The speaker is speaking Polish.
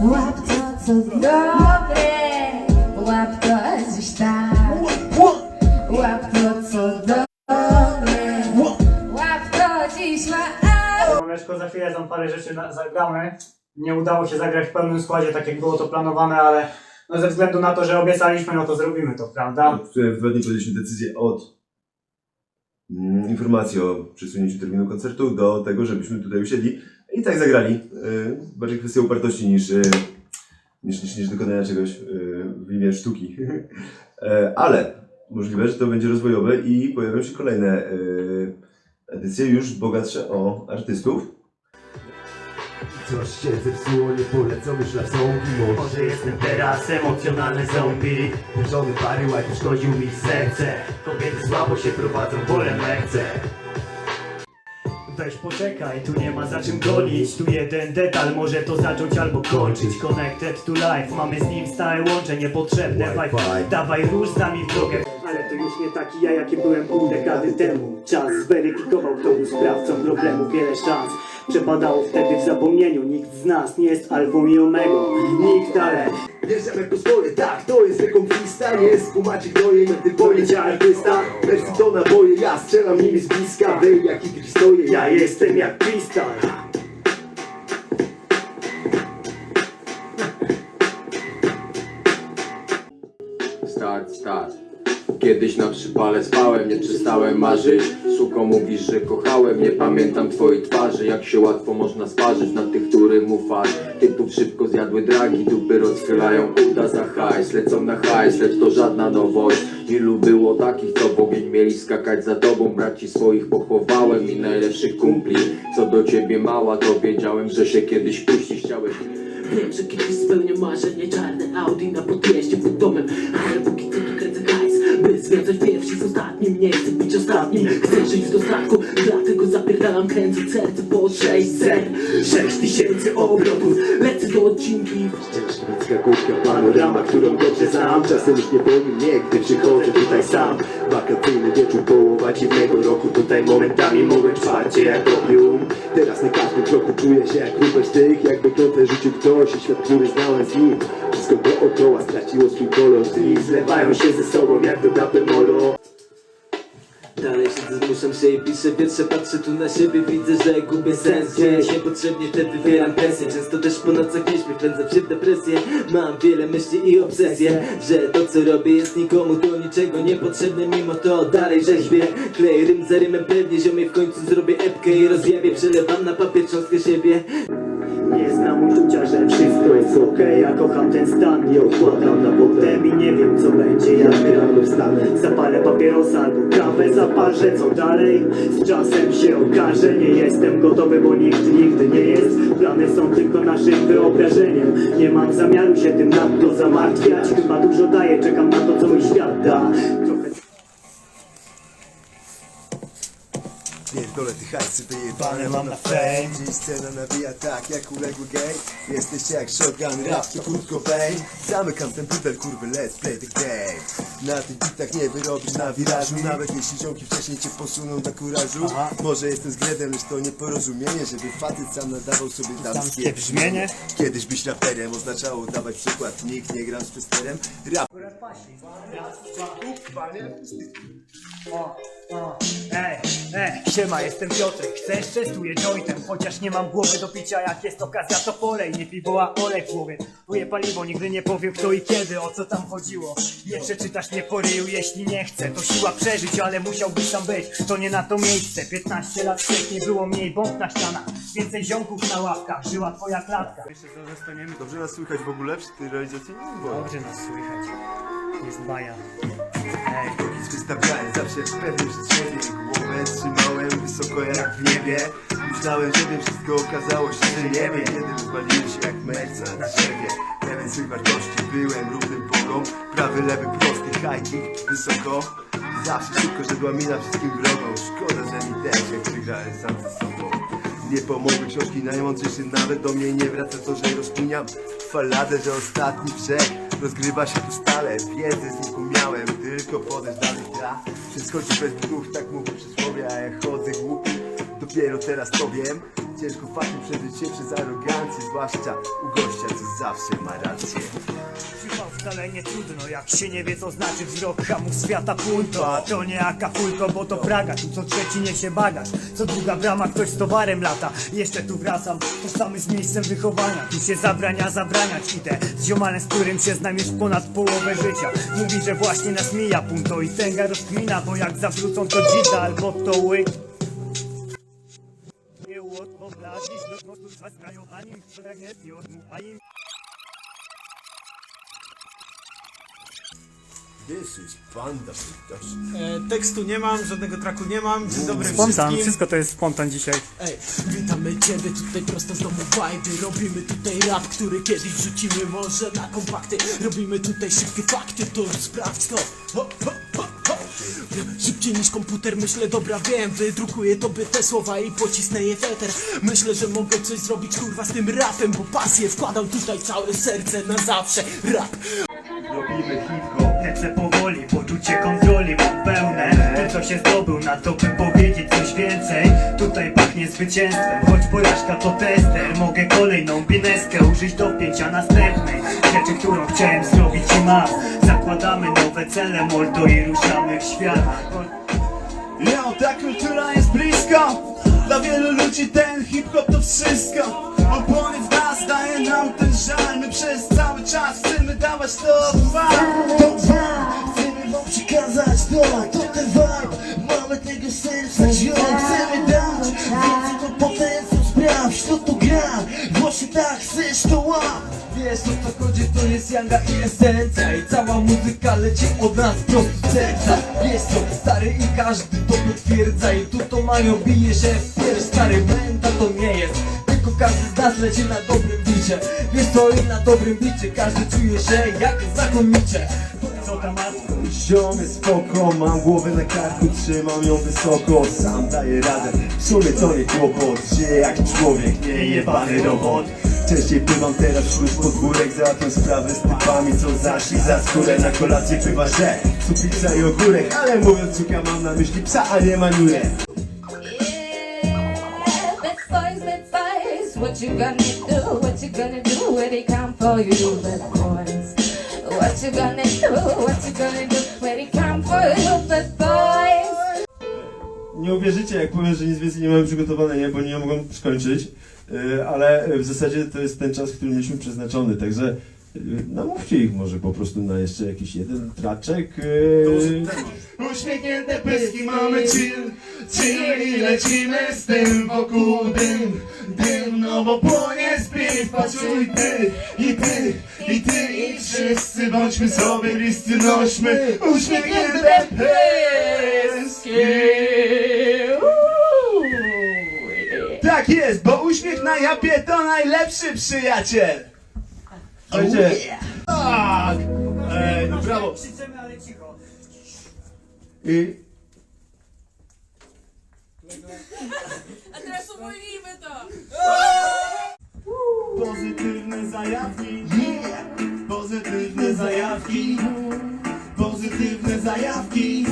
Łap to, co dobre, łap to gdzieś tam. Łap to, co dobre, łap to dziś ma. Mleczko, za chwilę tam parę rzeczy na, zagramy. Nie udało się zagrać w pełnym składzie, tak jak było to planowane, ale no ze względu na to, że obiecaliśmy, no to zrobimy to, prawda? w którym w dwa dni podjęliśmy decyzję od mm, informacji o przesunięciu terminu koncertu do tego, żebyśmy tutaj usiedli i tak zagrali. Yy, bardziej kwestia upartości niż, yy, niż, niż, niż dokonania czegoś yy, w imię sztuki. E, Ale możliwe, że to będzie rozwojowe i pojawią się kolejne yy, edycje już bogatsze o artystów. Coś się zepsuło, nie polecą już szlafsongi Może jestem teraz emocjonalny zombie Żony pary łajki Szkodził mi serce Kobiety słabo się prowadzą, bolem ręce Weź poczekaj, tu nie ma za czym gonić. Tu jeden detal może to zacząć albo kończyć. Connected to life, mamy z nim stałe łącze Niepotrzebne. Wi-Fi. Dawaj róż z nami w drogę. Ale to już nie taki ja, jaki byłem pół dekady temu. Czas zweryfikował, kto był sprawcą problemu. Wiele szans przepadało wtedy w zapomnieniu. Nikt z nas nie jest alfą i omegą. Nikt, ale Wjeżdżam jak pozwolę, tak, to jest rekonkwista Nie jest kumacie gnoje, na tym pojęcia artysta. Wersy to naboje, ja strzelam nimi z bliska Wej, jak i stoję, ja jestem jak krystal Kiedyś na przypale spałem, nie przestałem marzyć. Suko mówisz, że kochałem, nie pamiętam twojej twarzy. Jak się łatwo można sparzyć na tych, którym ufasz. Typów szybko zjadły dragi, dupy rozchylają. Uda za hajs Lecą na hajs, lecz to żadna nowość. Ilu było takich, co w ogień mieli skakać za tobą? Braci swoich pochowałem i najlepszych kumpli. Co do ciebie mała, to wiedziałem, że się kiedyś puścisz Chciałeś Wiem, że kiedyś spełnię marzenie Czarne Audi na podjeździe pod domem Ale póki By związać pierwszy z ostatnim Nie chcę być ostatnim. Chcę żyć w dostatku Dlatego zapierdalam kręcąc serce po 600 Sześć tysięcy obrotów Lecę do odcinki. Ciężka główka, panorama, którą dobrze znam. Czasem już nie boli mnie, gdy przychodzę tutaj sam. Wakacyjny wieczór, połowa dziwnego roku. Tutaj momentami mogę czwarcie jak opium. Teraz na każdym kroku czuję się jak Rupert tych Jakby klątwę rzucił ktoś. I świat, który znałem z nim Wszystko dookoła straciło swój kolor. Dni zlewają się ze sobą jak do molo Dalej siedzę, zmuszam się i piszę wiersze Patrzę tu na siebie, widzę, że gubię sens Gdzieś niepotrzebnie wtedy wywieram presję. Często też po nocach nie śpię, wpędzam się w depresję. Mam wiele myśli i obsesje Że to co robię jest nikomu do niczego niepotrzebne Mimo to dalej rzeźbię. Kleję rym za rymem, pewnie ziomie w końcu zrobię epkę I rozjawię, przelewam na papier cząstkę siebie Nie znam uczucia, że wszystko jest okej. Ja kocham ten stan, nie odkładam na potem I nie wiem co będzie, jak rano wstanę Zapalę papierosa albo kawę zaparzę Co dalej? Z czasem się okaże Nie jestem gotowy, bo nikt nigdy nie jest. Plany są tylko naszym wyobrażeniem. Nie mam zamiaru się tym nadto zamartwiać. Chyba dużo daję, czekam na to co mi świat da Pierdolę ty hajsy wyjebane mam na fame Dziś scena nawija tak jak uległy gej Jesteście jak shotgun, rap to krótko bej Zamykam ten burdel kurwy, let's play the game. Na tych bitach nie wyrobisz na wirażu Nawet jeśli ziomki wcześniej cię posuną do kurażu. Może jestem zgredem, lecz to nieporozumienie Żeby facet sam nadawał sobie damskie brzmienie. Kiedyś być raperem oznaczało dawać przykład. Nikt nie gram z przesterem Rap O, o. Ej, ej, siema, jestem Piotrek, chcesz? Częstuję jointem Chociaż nie mam głowy do picia, jak jest okazja to polej Nie piwo, a olej w głowie. Czuję paliwo, nigdy nie powiem kto i kiedy, o co tam chodziło. Nie przeczytasz mnie po ryju, jeśli nie chcę. To siła przeżyć, ale musiałbyś tam być. To nie na to miejsce, 15 lat wcześniej było mniej bomb na ścianach. Więcej ziomków na ławkach, żyła twoja klatka. Dobrze nas słychać w ogóle przy tej realizacji? Bo Dobrze nas słychać, jest baja Ej, wystawiałem zawsze pewny przez siebie. Głowę trzymałem wysoko jak w niebie. Myślałem, że wiem wszystko, okazało się, że nie wiem. Kiedy rozwaliłem się jak merca na drzewie Pełen swych wartości, byłem równym bogom Prawy, lewy, prosty, kick, wysoko. Zawsze szybko szedła mina wszystkim wrogom Szkoda, że mi też, jak przegrałem sam ze sobą. Nie pomogły książki najmądrzejszy nawet do mnie nie wraca. To, że rozkminiam faladę, że ostatni brzeg rozgrywa się tu stale. Wiedzę z nim miałem, tylko podejść dalej tra Wszystko ci bez dwóch, tak mówi przysłowie, a ja chodzę głupi. Dopiero teraz to wiem, Ciężko faktem przeżyć się przez arogancję Zwłaszcza u gościa, co zawsze ma rację. Chyba wcale nie trudno, jak się nie wie co znaczy wzrok hamów świata punto. A to nie Acapulco, bo to Praga, tu co trzeci niesie bagaż. Co druga brama, ktoś z towarem lata. Jeszcze tu wracam, tożsamy z miejscem wychowania. Tu się zabrania zabraniać, idę z ziomalem, z którym się znam już ponad połowę życia. Mówi, że właśnie nas mija punto i tęga rozkmina Bo jak zawrócą to dzida albo to łyk Nie łotwo blazisz, to z was krajowanim, pragnie i odmuchanim This is Sytosz E, tekstu nie mam, żadnego traku nie mam. Dzień dobry Spontan, wszystkim. wszystko to jest spontan dzisiaj. Ej, witamy ciebie tutaj prosto z domu. Robimy tutaj rap, który kiedyś rzucimy może na kompakty. Robimy tutaj szybkie fakty, to sprawdź to. Ho, ho, ho. Szybciej niż komputer, myślę, dobra wiem Wydrukuję tobie te słowa i pocisnę je w eter Myślę, że mogę coś zrobić kurwa z tym rapem Bo pasję wkładam tutaj całe serce na zawsze Rap Robimy hip-hop Lecę powoli, poczucie kontroli mam pełne co się zdobył, na to by powiedzieć coś więcej. Tutaj pachnie zwycięstwem, choć porażka to tester. Mogę kolejną bineskę użyć do wpięcia następnej. Rzeczy, którą chciałem zrobić i mam. Zakładamy nowe cele, mordo i ruszamy w świat. Jo, ta kultura jest bliska. Dla wielu ludzi ten hip-hop to wszystko. Opony w nas daje nam ten żal. My przez cały czas chcemy dawać to wam To wam Chcemy wam przekazać to, to serca, ziom Chcemy dać. Więcej to potencjał Sprawdź, to tu gra. Właśnie tak chcesz to łap. Wiesz o co chodzi, to jest Yanga i esencja. I cała muzyka leci od nas prosto z serca. Jest to stary i każdy to potwierdza. I tu to mają bije się w pierś. Stary menta to nie jest. Tylko każdy z nas leci na dobrym bicie. Wiesz to i na dobrym bicie. Każdy czuje się jak znakomicie Co tam matko? Ziom jest spoko, mam głowę na karku, trzymam ją wysoko Sam daję radę, w sumie to nie kłopot Żyję jak człowiek, nie jebany robot Częściej pływam teraz wśród podwórek Załatwiam sprawy z typami, co zaszli za skórę Na kolację bywa, że supica i ogórek Ale mówiąc cuka mam na myśli psa, a nie maniurę what you gonna do? What you gonna do when they come for you, bad boys? What you gonna do? What you gonna do when they come for bad boys? Nie uwierzycie, jak powiem, że nic więcej nie mamy przygotowane, nie, bo nie mogą skończyć. Yy, ale w zasadzie to jest ten czas, który mieliśmy przeznaczony, także yy, namówcie ich może po prostu na jeszcze jakiś jeden traczek. Yy, Uśmiechnięte pyski mamy chill, i lecimy z tym wokół dym, dym, no bo płonie spiw, poczuj ty. I ty, i ty i wszyscy bądźmy sobie bliscy, nośmy. Uśmiechnięte pyski. Tak jest, bo uśmiech na japie to najlepszy przyjaciel. Słuchajcie, tak, Ej, no brawo. Krzyczymy, ale cicho. I A teraz uwolnijmy to! Pozytywne zajawki. Pozytywne zajawki. Pozytywne zajawki